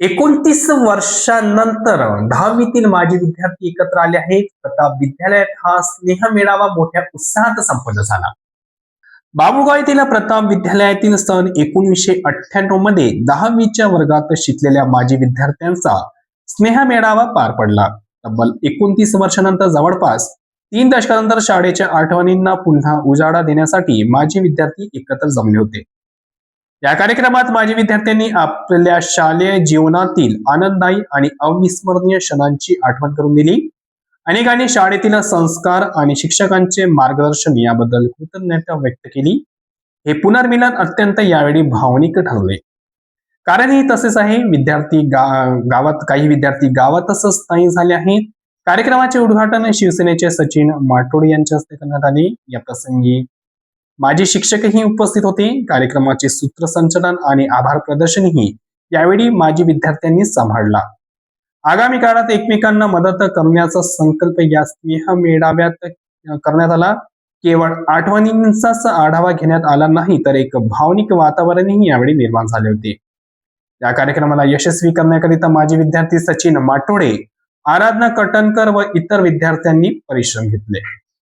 एकोणतीस वर्षांनंतर दहावीतील माजी विद्यार्थी एकत्र आले आहेत. प्रताप विद्यालयात हा स्नेह मेळावा मोठ्या उत्साहात संपन्न झाला. बाबुगाव येथील प्रताप विद्यालयातील सन एकोणीसशे अठ्ठ्याण्णवमध्ये दहावीच्या वर्गात शिकलेल्या माजी विद्यार्थ्यांचा स्नेह मेळावा पार पडला. तब्बल एकोणतीस वर्षानंतर जवळपास तीन दशकानंतर शाळेच्या आठवणींना पुन्हा उजाडा देण्यासाठी माजी विद्यार्थी एकत्र जमले होते. या कार्यक्रमात माजी विद्यार्थ्यांनी आपल्या शालेय जीवनातील आनंददायी आणि अविस्मरणीय क्षणांची आठवण करून दिली. अनेकांनी शाळेतील संस्कार आणि शिक्षकांचे मार्गदर्शन याबद्दल कृतज्ञता व्यक्त केली. हे पुनर्मिलन अत्यंत यावेळी भावनिक ठरले. कारण हे तसेच आहे विद्यार्थी गा- गावात काही विद्यार्थी गावातच स्थायी झाले आहेत. कार्यक्रमाचे उद्घाटन शिवसेनेचे सचिन माटोडे यांच्या हस्ते करण्यात आले. या प्रसंगी माजी शिक्षकही उपस्थित होते. कार्यक्रमाचे सूत्रसंचालन आणि आभार प्रदर्शनही यावेळी माजी विद्यार्थ्यांनी सांभाळला. आगामी काळात एकमेकांना मदत करण्याचा संकल्प या स्नेह मेळाव्यात करण्यात आला. केवळ आठवणींचाच आढावा घेण्यात आला नाही तर एक भावनिक वातावरणही यावेळी निर्माण झाले होते. या कार्यक्रमाला यशस्वी करण्याकरिता माजी विद्यार्थी सचिन माटोडे आराधना कटणकर व इतर विद्यार्थ्यांनी परिश्रम घेतले.